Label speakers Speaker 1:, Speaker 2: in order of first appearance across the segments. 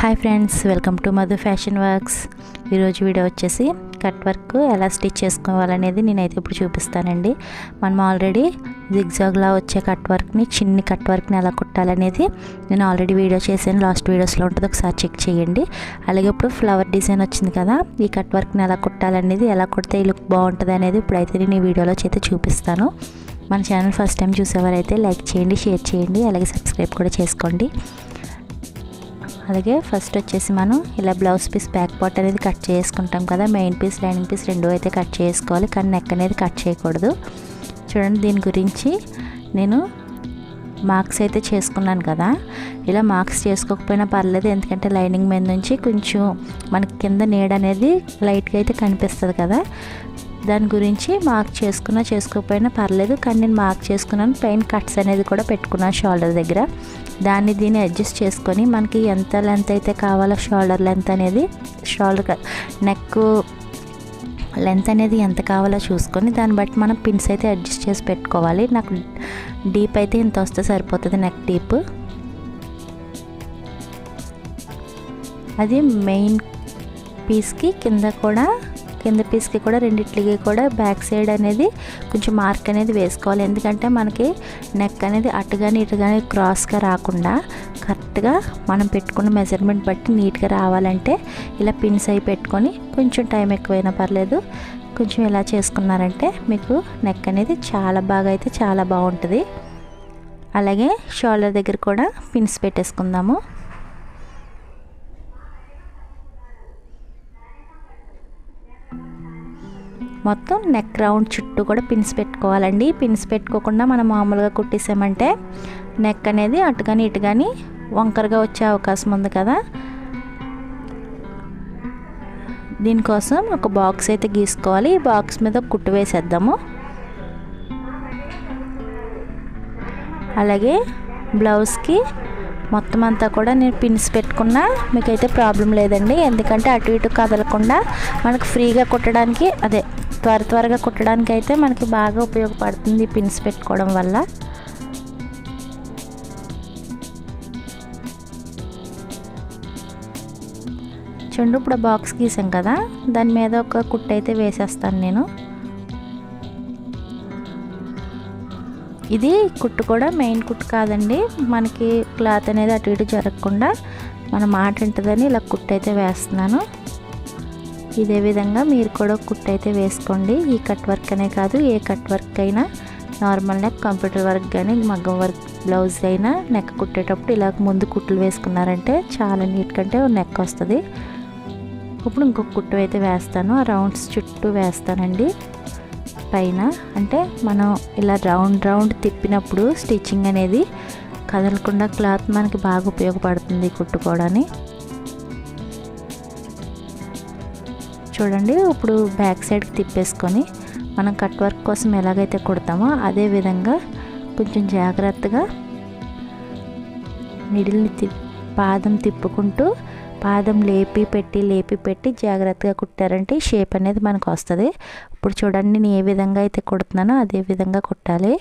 Speaker 1: Hi friends welcome to Madhu fashion works. ఈరోజు video వచ్చేసి cut work ఎలా stitch చేసుకోవాలనేది నేనైతే ఇప్పుడు చూపిస్తానండి. మనం ఆల్రెడీ జిగ్జాగ్లా వచ్చే కట్ వర్క్ని చిన్ని కట్ వర్క్ని ఎలా కుట్టాలనేది నేను ఆల్రెడీ వీడియో చేశాను. లాస్ట్ వీడియోస్లో ఉంటుంది ఒకసారి చెక్ చేయండి. అలాగే ఇప్పుడు ఫ్లవర్ డిజైన్ వచ్చింది కదా ఈ కట్ వర్క్ని ఎలా కుట్టాలనేది ఎలా కుడితే ఈ లుక్ బాగుంటుంది అనేది ఇప్పుడైతే నేను ఈ వీడియోలో చేస్తే చూపిస్తాను. మన ఛానల్ ఫస్ట్ టైం చూసేవారైతే లైక్ చేయండి షేర్ చేయండి అలాగే సబ్స్క్రైబ్ కూడా చేసుకోండి. అలాగే ఫస్ట్ వచ్చేసి మనం ఇలా బ్లౌజ్ పీస్ బ్యాక్ పార్ట్ అనేది కట్ చేసుకుంటాం కదా మెయిన్ పీస్ లైనింగ్ పీస్ రెండు అయితే కట్ చేసుకోవాలి కానీ నెక్ అనేది కట్ చేయకూడదు. చూడండి దీని గురించి నేను మార్క్స్ అయితే చేసుకున్నాను కదా ఇలా మార్క్స్ చేసుకోకపోయినా పర్లేదు ఎందుకంటే లైనింగ్ మీద నుంచి కొంచెం మనకి కింద నీడ అనేది లైట్గా అయితే కనిపిస్తుంది కదా. దాని గురించి మార్క్ చేసుకున్నా చేసుకోకపోయినా పర్లేదు. కానీ నేను మార్క్ చేసుకున్నాను. పైన కట్స్ అనేది కూడా పెట్టుకున్నాను షోల్డర్ దగ్గర. దాన్ని దీన్ని అడ్జస్ట్ చేసుకొని మనకి ఎంత లెంత్ అయితే కావాలో షోల్డర్ లెంత్ అనేది షోల్డర్ నెక్ లెంత్ అనేది ఎంత కావాలో చూసుకొని దాన్ని బట్టి మనం పిన్స్ అయితే అడ్జస్ట్ చేసి పెట్టుకోవాలి. నాకు డీప్ అయితే ఇంత వస్తే సరిపోతుంది నెక్ డీప్. అది మెయిన్ పీస్కి కింద కూడా కింద పీస్కి కూడా రెండిట్లకి కూడా బ్యాక్ సైడ్ అనేది కొంచెం మార్క్ అనేది వేసుకోవాలి. ఎందుకంటే మనకి నెక్ అనేది అటు కానీ ఇటు కానీ క్రాస్గా రాకుండా కరెక్ట్గా మనం పెట్టుకున్న మెజర్మెంట్ బట్టి నీట్గా రావాలంటే ఇలా పిన్స్ అయి పెట్టుకొని కొంచెం టైం ఎక్కువైనా పర్లేదు. కొంచెం ఇలా చేసుకున్నారంటే మీకు నెక్ అనేది చాలా బాగా అయితే చాలా బాగుంటుంది. అలాగే షోల్డర్ దగ్గర కూడా పిన్స్ పెట్టేసుకుందాము. మొత్తం నెక్ రౌండ్ చుట్టూ కూడా పిన్స్ పెట్టుకోవాలండి. పిన్స్ పెట్టుకోకుండా మనం మామూలుగా కుట్టేసామంటే నెక్ అనేది అటు కానీ ఇటు కానీ వంకరగా వచ్చే అవకాశం ఉంది కదా. దీనికోసం ఒక బాక్స్ అయితే గీసుకోవాలి. ఈ బాక్స్ మీద కుట్టు వేసేద్దాము. అలాగే బ్లౌజ్కి మొత్తం అంతా కూడా నేను పిన్స్ పెట్టుకున్నా. మీకైతే ప్రాబ్లం లేదండి. ఎందుకంటే అటు ఇటు కదలకుండా మనకు ఫ్రీగా కుట్టడానికి అదే త్వర త్వరగా కుట్టడానికి అయితే మనకి బాగా ఉపయోగపడుతుంది పిన్స్ పెట్టుకోవడం వల్ల. చూడండి ఇప్పుడు బాక్స్ గీసాం కదా. దాని మీద ఒక కుట్టు అయితే వేసేస్తాను నేను. ఇది కుట్టు కూడా మెయిన్ కుట్టు కాదండి. మనకి క్లాత్ అనేది అటు ఇటు జరగకుండా మన మాట ఉంటుందని ఇలా కుట్టు అయితే వేస్తున్నాను. ఇదే విధంగా మీరు కూడా కుట్టు అయితే వేసుకోండి. ఈ కట్ వర్క్ అనే కాదు ఏ కట్ వర్క్ అయినా నార్మల్ నెక్ కంప్యూటర్ వర్క్ కానీ మగ్గం వర్క్ బ్లౌజ్ అయినా నెక్ కుట్టేటప్పుడు ఇలా ముందు కుట్లు వేసుకున్నారంటే చాలా నీట్ కంటే నెక్ వస్తుంది. ఇప్పుడు ఇంకొక కుట్టు అయితే వేస్తాను. ఆ రౌండ్స్ చుట్టూ వేస్తానండి. పైన అంటే మనం ఇలా రౌండ్ రౌండ్ తిప్పినప్పుడు స్టిచ్చింగ్ అనేది కదలకుండా క్లాత్ మనకి బాగా ఉపయోగపడుతుంది కుట్టుకోవడానికి చూడండి ఇప్పుడు బ్యాక్ సైడ్కి తిప్పేసుకొని మనం కట్ వర్క్ కోసం ఎలాగైతే కుడతామో అదే విధంగా కొంచెం జాగ్రత్తగా నిడిల్ని తి పాదం తిప్పుకుంటూ పాదం లేపి పెట్టి లేపి పెట్టి జాగ్రత్తగా కుట్టారంటే షేప్ అనేది మనకు వస్తుంది. ఇప్పుడు చూడండి నేను ఏ విధంగా అయితే కుడుతున్నానో అదే విధంగా కుట్టాలి.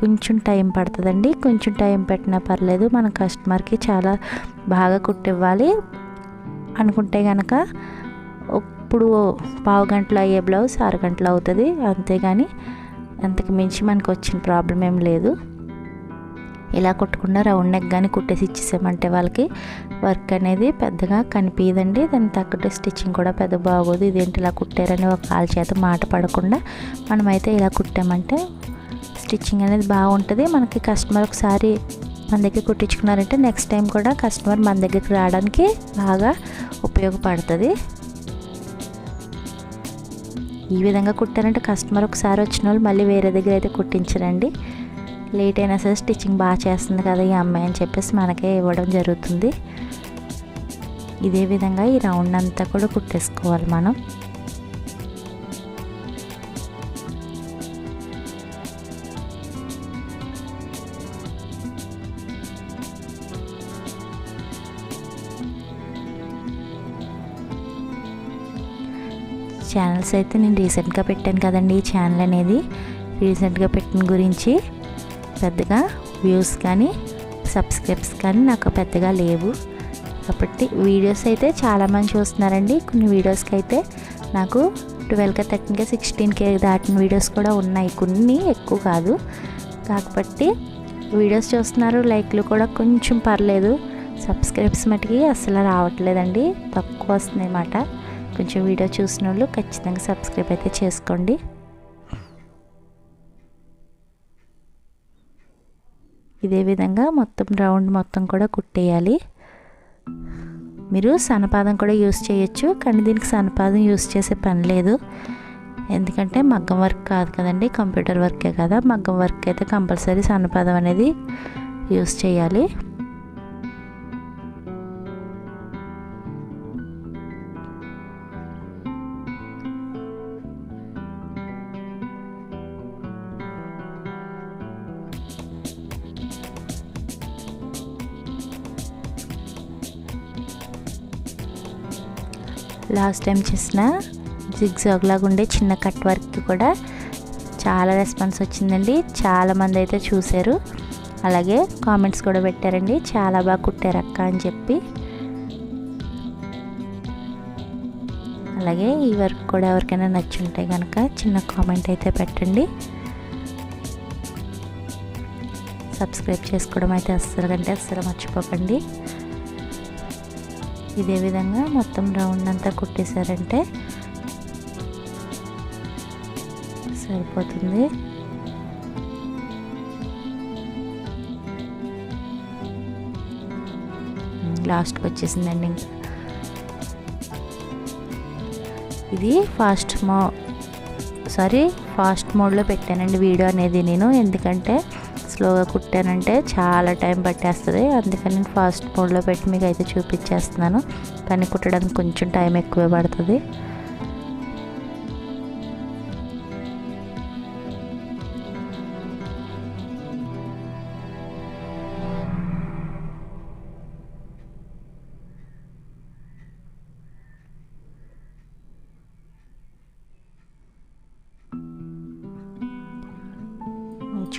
Speaker 1: కొంచెం టైం పడుతుందండి. కొంచెం టైం పెట్టినా పర్లేదు మన కస్టమర్కి చాలా బాగా కుట్టివ్వాలి అనుకుంటే కనుక ఇప్పుడు పావు గంటలో అయ్యే బ్లౌజ్ అరగంటలో అవుతుంది అంతేగాని అంతకు మించి మనకు వచ్చిన ప్రాబ్లం ఏం లేదు. ఇలా కుట్టకుండా రౌండ్ నెక్ కానీ కుట్టేసి ఇచ్చేసామంటే వాళ్ళకి వర్క్ అనేది పెద్దగా కనిపించదండి దానికి తగ్గట్టు స్టిచ్చింగ్ కూడా పెద్ద బాగోదు. ఇదేంటి ఇలా కుట్టారని ఒక కాలు చేత మాట పడకుండా మనమైతే ఇలా కుట్టామంటే స్టిచ్చింగ్ అనేది బాగుంటుంది. మనకి కస్టమర్ ఒకసారి మన దగ్గర కుట్టించుకున్నారంటే నెక్స్ట్ టైం కూడా కస్టమర్ మన దగ్గరికి రావడానికి బాగా ఉపయోగపడుతుంది. ఈ విధంగా కుట్టారంటే కస్టమర్ ఒకసారి వచ్చిన వాళ్ళు మళ్ళీ వేరే దగ్గర అయితే కుట్టించరండి. లేట్ అయినా సరే స్టిచ్చింగ్ బాగా చేస్తుంది కదా ఈ అమ్మాయి అని చెప్పేసి మనకే ఇవ్వడం జరుగుతుంది. ఇదే విధంగా ఈ రౌండ్ అంతా కూడా కుట్టేసుకోవాలి మనం. ఛానల్స్ అయితే నేను రీసెంట్గా పెట్టాను కదండి ఈ ఛానల్ అనేది. రీసెంట్గా పెట్టిన గురించి పెద్దగా వ్యూస్ కానీ సబ్స్క్రైబ్స్ కానీ నాకు పెద్దగా లేవు. కాబట్టి వీడియోస్ అయితే చాలామంది చూస్తున్నారండి. కొన్ని వీడియోస్కి అయితే నాకు ట్వెల్వ్గా థర్టీన్గా సిక్స్టీన్కే దాటిన వీడియోస్ కూడా ఉన్నాయి. కొన్ని ఎక్కువ కాదు. కాకపోతే వీడియోస్ చూస్తున్నారు లైక్లు కూడా కొంచెం పర్లేదు. సబ్స్క్రైబ్స్ మటుకి అసలు రావట్లేదండి. తక్కువ వస్తుంది అన్నమాట కొంచెం వీడియో చూసిన వాళ్ళు ఖచ్చితంగా సబ్స్క్రైబ్ అయితే చేసుకోండి. ఇదే విధంగా మొత్తం రౌండ్ మొత్తం కూడా కుట్టేయాలి. మీరు సన్నపాదం కూడా యూస్ చేయొచ్చు కానీ దీనికి సన్నపాదం యూస్ చేసే పని లేదు. ఎందుకంటే మగ్గం వర్క్ కాదు కదండి కంప్యూటర్ వర్కే కదా. మగ్గం వర్క్ అయితే కంపల్సరీ సన్నపాదం అనేది యూస్ చేయాలి. లాస్ట్ టైం చేసిన జిగ్జాగ్ లాగా ఉండే చిన్న కట్ వర్క్కి కూడా చాలా రెస్పాన్స్ వచ్చిందండి. చాలామంది అయితే చూశారు. అలాగే కామెంట్స్ కూడా పెట్టారండి. చాలా బాగా కుట్టారు అక్క అని చెప్పి. అలాగే ఈ వర్క్ కూడా ఎవరికైనా నచ్చుంటే కనుక చిన్న కామెంట్ అయితే పెట్టండి. సబ్స్క్రైబ్ చేసుకోవడం అయితే అస్సలు కంటే అస్సలు మర్చిపోకండి. ఇదే విధంగా మొత్తం రౌండ్ అంతా కుట్టేశారంటే సరిపోతుంది. లాస్ట్కి వచ్చేసిందండి ఇంకా. ఇది ఫాస్ట్ మో సారీ ఫాస్ట్ మోడ్లో పెట్టానండి వీడియో అనేది నేను ఎందుకంటే స్లోగా కుట్టానంటే చాలా టైం పట్టేస్తుంది. అందుకని నేను ఫాస్ట్ మోడ్లో పెట్టి మీకు అయితే చూపించేస్తున్నాను కానీ కుట్టడానికి కొంచెం టైం ఎక్కువే పడుతుంది.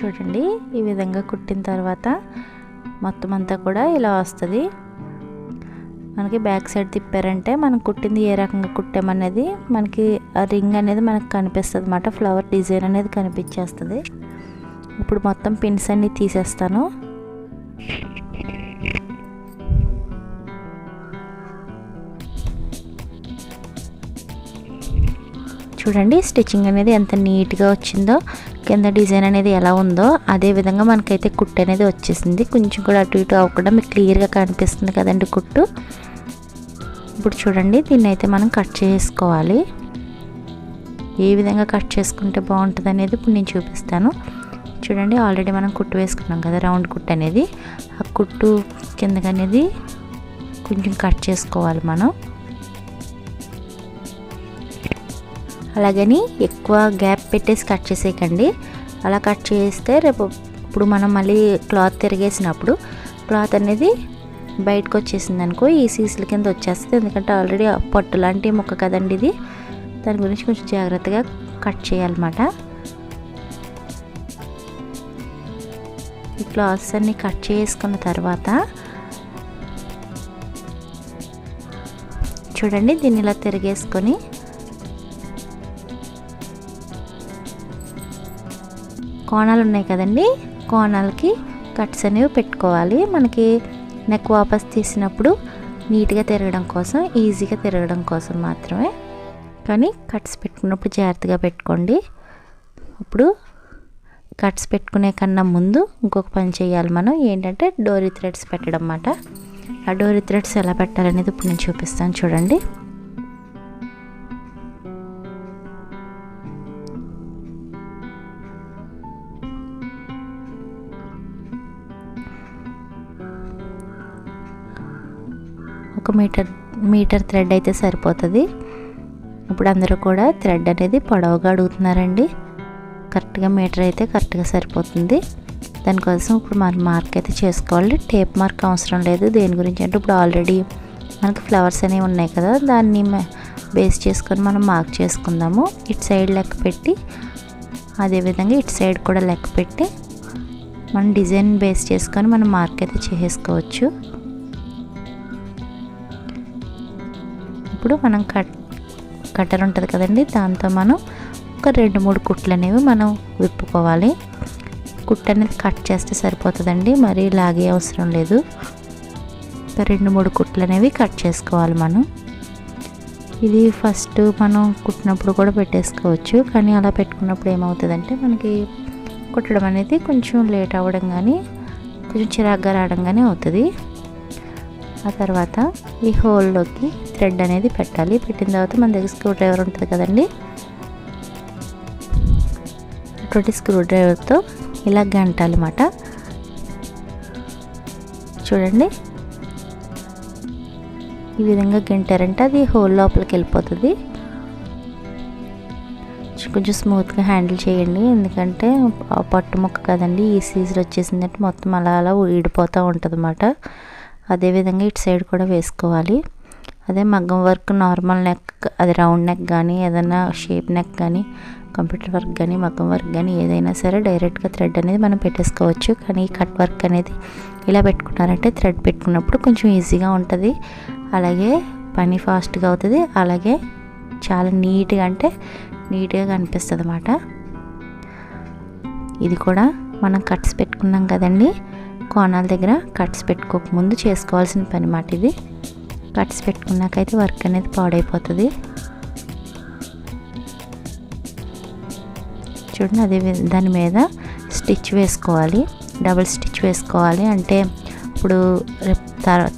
Speaker 1: చూడండి. ఈ విధంగా కుట్టిన తర్వాత మొత్తం అంతా కూడా ఇలా వస్తుంది. మనకి బ్యాక్ సైడ్ తిప్పారంటే మనం కుట్టింది ఏ రకంగా కుట్టామనేది మనకి ఆ రింగ్ అనేది మనకు కనిపిస్తుంది అన్నమాట. ఫ్లవర్ డిజైన్ అనేది కనిపించేస్తుంది. ఇప్పుడు మొత్తం పిన్స్ అన్ని తీసేస్తాను. చూడండి స్టిచ్చింగ్ అనేది ఎంత నీట్గా వచ్చిందో. కింద డిజైన్ అనేది ఎలా ఉందో అదే విధంగా మనకైతే కుట్టు అనేది వచ్చేసింది. కొంచెం కూడా అటు ఇటు అవ్వకుండా మీకు క్లియర్గా కనిపిస్తుంది కదండి కుట్టు. ఇప్పుడు చూడండి దీన్ని అయితే మనం కట్ చేసుకోవాలి. ఏ విధంగా కట్ చేసుకుంటే బాగుంటుంది అనేది ఇప్పుడు నేను చూపిస్తాను. చూడండి ఆల్రెడీ మనం కుట్టు వేసుకున్నాం కదా రౌండ్ కుట్టు అనేది. ఆ కుట్టు కిందకి అనేది కొంచెం కట్ చేసుకోవాలి మనం. అలాగని ఎక్కువ గ్యాప్ పెట్టేసి కట్ చేసేయకండి. అలా కట్ చేస్తే రేపు ఇప్పుడు మనం మళ్ళీ క్లాత్ తిరిగేసినప్పుడు క్లాత్ అనేది బయటకు వచ్చేసింది అనుకో ఈ సీసుల కింద వచ్చేస్తుంది. ఎందుకంటే ఆల్రెడీ పొట్టు లాంటి మొక్క కదండి ఇది. దాని గురించి కొంచెం జాగ్రత్తగా కట్ చేయాలన్నమాట. ఈ క్లాత్స్ అన్నీ కట్ చేసుకున్న తర్వాత చూడండి దీన్ని ఇలా తిరిగేసుకొని కోణాలు ఉన్నాయి కదండి. కోణాలకి కట్స్ అనేవి పెట్టుకోవాలి. మనకి నెక్ వాపస్ తీసినప్పుడు నీట్గా తిరగడం కోసం ఈజీగా తిరగడం కోసం మాత్రమే. కానీ కట్స్ పెట్టుకున్నప్పుడు జాగ్రత్తగా పెట్టుకోండి. ఇప్పుడు కట్స్ పెట్టుకునే కన్నా ముందు ఇంకొక పని చేయాలి మనం. ఏంటంటే డోరీ థ్రెడ్స్ పెట్టడం అన్నమాట. ఆ డోరీ థ్రెడ్స్ ఎలా పెట్టాలనేది ఇప్పుడు నేను చూపిస్తాను చూడండి. ఒక మీటర్ మీటర్ థ్రెడ్ అయితే సరిపోతుంది. ఇప్పుడు అందరూ కూడా థ్రెడ్ అనేది పొడవుగా అడుగుతున్నారండి. కరెక్ట్గా మీటర్ అయితే కరెక్ట్గా సరిపోతుంది. దానికోసం ఇప్పుడు మనం మార్క్ అయితే చేసుకోవాలి. టేప్ మార్క్ అవసరం లేదు. దేని గురించి అంటే ఇప్పుడు ఆల్రెడీ మనకి ఫ్లవర్స్ అనేవి ఉన్నాయి కదా దాన్ని బేస్ చేసుకొని మనం మార్క్ చేసుకుందాము. ఇటు సైడ్ లెక్క పెట్టి అదేవిధంగా ఇటు సైడ్ కూడా లెక్క పెట్టి మనం డిజైన్ బేస్ చేసుకొని మనం మార్క్ అయితే చేసుకోవచ్చు ఇప్పుడు మనం కట్ కట్టర్ ఉంటుంది కదండి దాంతో మనం ఒక రెండు మూడు కుట్లు అనేవి మనం విప్పుకోవాలి. కుట్ అనేది కట్ చేస్తే సరిపోతుందండి మరీ లాగే అవసరం లేదు. ఒక రెండు మూడు కుట్లు అనేవి కట్ చేసుకోవాలి మనం. ఇది ఫస్ట్ మనం కుట్టినప్పుడు కూడా పెట్టేసుకోవచ్చు కానీ అలా పెట్టుకున్నప్పుడు ఏమవుతుందంటే మనకి కుట్టడం అనేది కొంచెం లేట్ అవ్వడం కానీ కొంచెం చిరాగ్గా రావడం కానీ అవుతుంది. ఆ తర్వాత ఈ హోల్లోకి థ్రెడ్ అనేది పెట్టాలి. పెట్టిన తర్వాత మన దగ్గర స్క్రూ డ్రైవర్ ఉంటుంది కదండి. అటువంటి స్క్రూ డ్రైవర్తో ఇలా గంటాలన్నమాట. చూడండి. ఈ విధంగా గంటారంటే అది హోల్ లోపలికి వెళ్ళిపోతుంది. కొంచెం స్మూత్గా హ్యాండిల్ చేయండి. ఎందుకంటే పట్టు ముక్క కదండి ఈ సీజన్ వచ్చేసిందంటే మొత్తం అలా అలా ఊడిపోతూ ఉంటుంది అన్నమాట అదేవిధంగా ఇటు సైడ్ కూడా వేసుకోవాలి. అదే మగ్గం వర్క్ నార్మల్ నెక్ అది రౌండ్ నెక్ కానీ ఏదైనా షేప్ నెక్ కానీ కంప్యూటర్ వర్క్ కానీ మగ్గం వర్క్ కానీ ఏదైనా సరే డైరెక్ట్గా థ్రెడ్ అనేది మనం పెట్టేసుకోవచ్చు. కానీ ఈ కట్ వర్క్ అనేది ఇలా పెట్టుకున్నారంటే థ్రెడ్ పెట్టుకున్నప్పుడు కొంచెం ఈజీగా ఉంటుంది. అలాగే పని ఫాస్ట్గా అవుతుంది. అలాగే చాలా నీట్గా అంటే నీట్గా కనిపిస్తుంది అన్నమాట ఇది కూడా మనం కట్స్ పెట్టుకున్నాం కదండి. కోణాల దగ్గర కట్స్ పెట్టుకోకముందు చేసుకోవాల్సిన పని మాట ఇది. కట్స్ పెట్టుకున్నాకైతే వర్క్ అనేది పాడైపోతుంది. చూడండి అదే దాని మీద స్టిచ్ వేసుకోవాలి. డబుల్ స్టిచ్ వేసుకోవాలి. అంటే ఇప్పుడు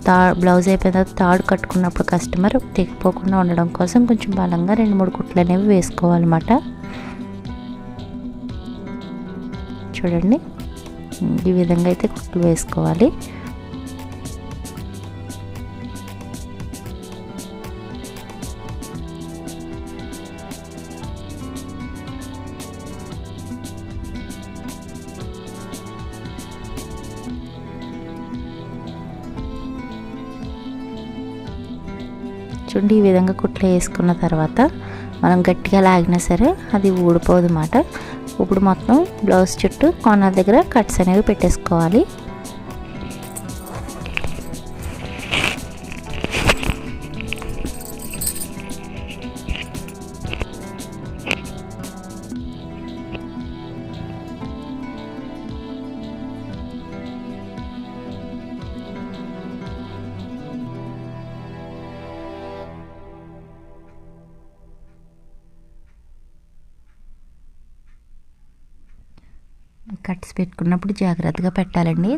Speaker 1: తా బ్లౌజ్ అయిపోయిన తర్వాత తాడు కట్టుకున్నప్పుడు కస్టమర్ తెగిపోకుండా ఉండడం కోసం కొంచెం బలంగా రెండు మూడు కుట్లు అనేవి వేసుకోవాలన్నమాట. చూడండి. ఈ విధంగా అయితే కుట్లు వేసుకోవాలి. చూడండి ఈ విధంగా కుట్లు వేసుకున్న తర్వాత మనం గట్టిగా లాగినా సరే అది ఊడిపోదు అన్నమాట ఇప్పుడు మొత్తం బ్లౌజ్ చుట్టూ కార్నర్ దగ్గర కట్స్ అనేవి పెట్టేసుకోవాలి. జాగ్రత్తగా పెట్టాలండి.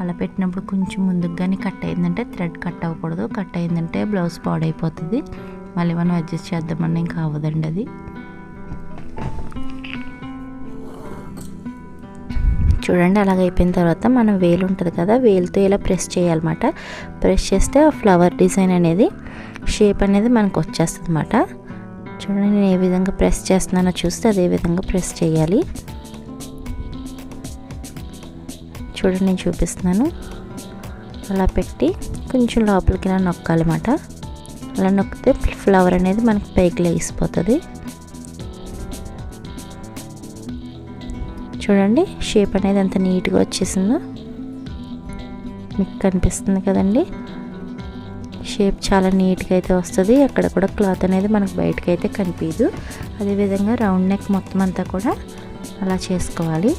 Speaker 1: అలా పెట్టినప్పుడు కొంచెం ముందుకు కానీ కట్ అయిందంటే థ్రెడ్ కట్ అవ్వకూడదు. కట్ అయిందంటే బ్లౌజ్ పాడైపోతుంది. మళ్ళీ మనం అడ్జస్ట్ చేద్దామని ఇంకా అవ్వదండి అది. చూడండి అలాగ అయిపోయిన తర్వాత మనం వేలు ఉంటుంది కదా వేలుతో ఇలా ప్రెస్ చేయాలన్నమాట. ప్రెస్ చేస్తే ఆ ఫ్లవర్ డిజైన్ అనేది షేప్ అనేది మనకు వచ్చేస్తుంది అనమాట చూడండి నేను ఏ విధంగా ప్రెస్ చేస్తున్నానో చూస్తే అదే విధంగా ప్రెస్ చేయాలి. చూడండి నేను చూపిస్తున్నాను. అలా పెట్టి కొంచెం లోపలికి ఇలా నొక్కాలన్నమాట. అలా నొక్కితే ఫ్లవర్ అనేది మనకి పైకి లేగిసిపోతుంది చూడండి షేప్ అనేది ఎంత నీట్గా వచ్చేసిందో. మీకు కనిపిస్తుంది కదండి. షేప్ చాలా నీట్గా అయితే వస్తుంది. అక్కడ కూడా క్లాత్ అనేది మనకు బయటకు అయితే కనిపించదు అదేవిధంగా రౌండ్ నెక్ మొత్తం అంతా కూడా అలా చేసుకోవాలి.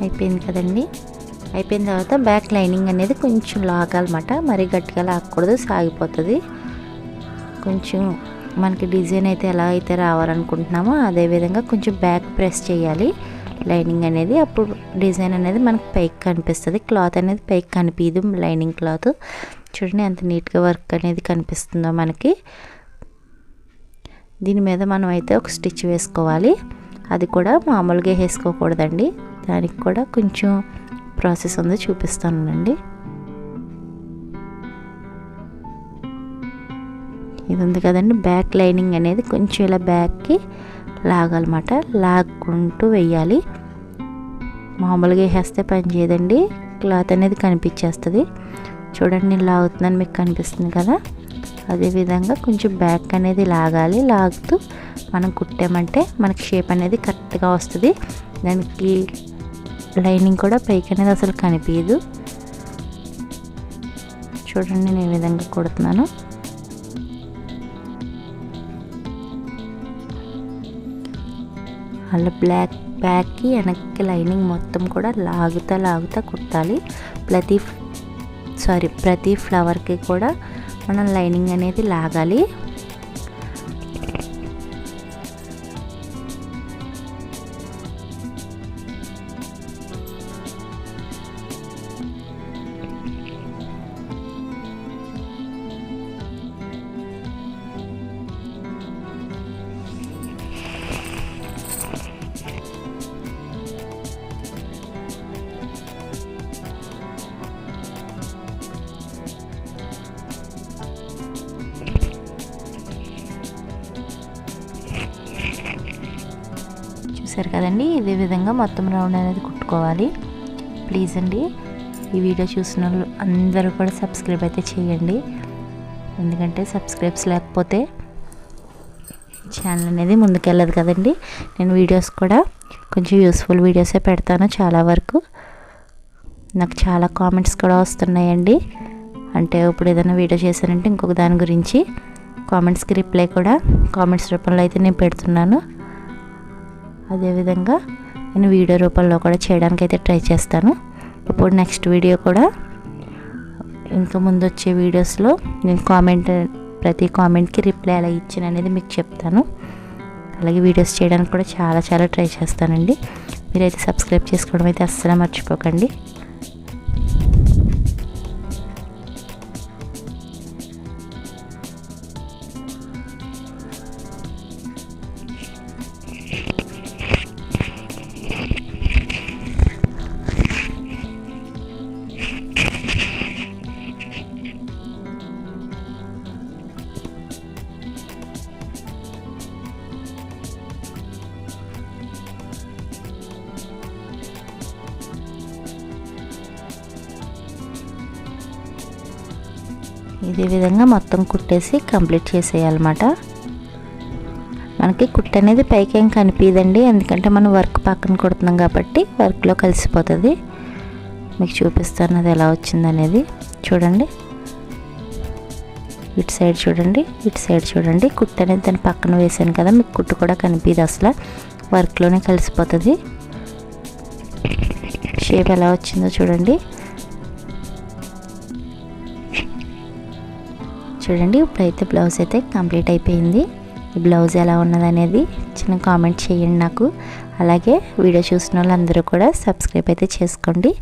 Speaker 1: అయిపోయింది కదండి. అయిపోయిన తర్వాత బ్యాక్ లైనింగ్ అనేది కొంచెం లాగాలన్నమాట. మరీ గట్టిగా లాగకూడదు సాగిపోతుంది. కొంచెం మనకి డిజైన్ అయితే ఎలా అయితే రావాలనుకుంటున్నామో అదేవిధంగా కొంచెం బ్యాక్ ప్రెస్ చేయాలి. లైనింగ్ అనేది అప్పుడు డిజైన్ అనేది మనకి పైకి కనిపిస్తుంది. క్లాత్ అనేది పైకి కనిపించదు లైనింగ్ క్లాత్. చూడండి ఎంత నీట్గా వర్క్ అనేది కనిపిస్తుందో మనకి. దీని మీద మనం అయితే ఒక స్టిచ్ వేసుకోవాలి. అది కూడా మామూలుగా వేసుకోకూడదండి. దానికి కూడా కొంచెం ప్రాసెస్ ఉందో చూపిస్తానండి ఇది ఉంది కదండి బ్యాక్ లైనింగ్ అనేది కొంచెం ఇలా బ్యాక్కి లాగాలన్నమాట. లాక్కుంటూ వెయ్యాలి మామూలుగా వేసేస్తే పని చేయదండి. క్లాత్ అనేది కనిపించేస్తుంది. చూడండి నేను లాగుతుందని మీకు కనిపిస్తుంది కదా. అదేవిధంగా కొంచెం బ్యాక్ అనేది లాగాలి. లాగుతూ మనం కుట్టామంటే మనకి షేప్ అనేది కరెక్ట్గా వస్తుంది. దానికి లైనింగ్ కూడా పైకి అనేది అసలు కనిపించదు. చూడండి నేను ఈ విధంగా కుడుతున్నాను. అలా బ్లాక్ బ్యాక్కి వెనక్కి లైనింగ్ మొత్తం కూడా లాగుతా లాగుతా కుట్టాలి. ప్రతి సారీ ప్రతి ఫ్లవర్కి కూడా మనం లైనింగ్ అనేది లాగాలి. చూసారు కదండి. ఇదే విధంగా మొత్తం రౌండ్ అనేది కుట్టుకోవాలి. ప్లీజ్ అండి ఈ వీడియో చూసిన వాళ్ళు అందరూ కూడా సబ్స్క్రైబ్ అయితే చేయండి. ఎందుకంటే సబ్స్క్రైబ్స్ లేకపోతే ఛానల్ అనేది ముందుకెళ్ళదు కదండి. నేను వీడియోస్ కూడా కొంచెం యూస్ఫుల్ వీడియోసే పెడతాను చాలా వరకు. నాకు చాలా కామెంట్స్ కూడా వస్తున్నాయండి. అంటే ఇప్పుడు ఏదైనా వీడియో చేశానంటే ఇంకొక దాని గురించి కామెంట్స్కి రిప్లై కూడా కామెంట్స్ రూపంలో అయితే నేను పెడుతున్నాను. అదేవిధంగా నేను వీడియో రూపంలో కూడా చేయడానికి అయితే ట్రై చేస్తాను. ఇప్పుడు నెక్స్ట్ వీడియో కూడా ఇంకా ముందు వచ్చే వీడియోస్లో నేను కామెంట్ ప్రతి కామెంట్కి రిప్లై ఎలా ఇచ్చిన అనేది మీకు చెప్తాను. అలాగే వీడియోస్ చేయడానికి కూడా చాలా చాలా ట్రై చేస్తానండి. మీరైతే సబ్స్క్రైబ్ చేసుకోవడం అయితే అస్సలు మర్చిపోకండి. విధంగా మొత్తం కుట్టేసి కంప్లీట్ చేసేయాలన్నమాట. మనకి కుట్ట అనేది పైకి ఏం కనిపించదండి. ఎందుకంటే మనం వర్క్ పక్కన కుడుతున్నాం కాబట్టి వర్క్లో కలిసిపోతుంది. మీకు చూపిస్తాను అది ఎలా వచ్చిందనేది. చూడండి. ఇటు సైడ్ చూడండి ఇటు సైడ్ చూడండి. కుట్ట అనేది దాని పక్కన వేసాను కదా మీకు కుట్టు కూడా కనిపించదు అసలు. వర్క్లోనే కలిసిపోతుంది. షేప్ ఎలా వచ్చిందో చూడండి. చూడండి ఇప్పుడైతే బ్లౌజ్ అయితే కంప్లీట్ అయిపోయింది. ఈ బ్లౌజ్ ఎలా ఉన్నదనేది చిన్న కామెంట్ చేయండి నాకు. అలాగే వీడియో చూసిన వాళ్ళందరూ కూడా సబ్స్క్రైబ్ అయితే చేసుకోండి.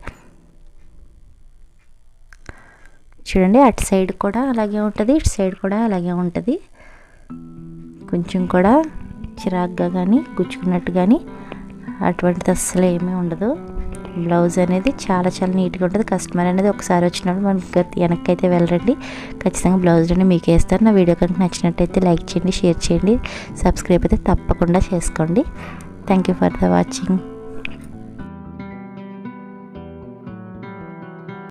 Speaker 1: చూడండి అటు సైడ్ కూడా అలాగే ఉంటుంది ఇటు సైడ్ కూడా అలాగే ఉంటుంది. కొంచెం కూడా చిరాగ్గా కానీ గుచ్చుకున్నట్టు కానీ అటువంటిది అస్సలు ఏమీ ఉండదు. బ్లౌజ్ అనేది చాలా చాలా నీట్గా ఉంటుంది. కస్టమర్ అనేది ఒకసారి వచ్చినప్పుడు మనకి వెనక్కి అయితే వెళ్ళరండి ఖచ్చితంగా బ్లౌజ్ అనేది మీకు వేస్తారు నా వీడియో కనుక నచ్చినట్టయితే లైక్ చేయండి షేర్ చేయండి. సబ్స్క్రైబ్ అయితే తప్పకుండా చేసుకోండి. Thank you for the watching.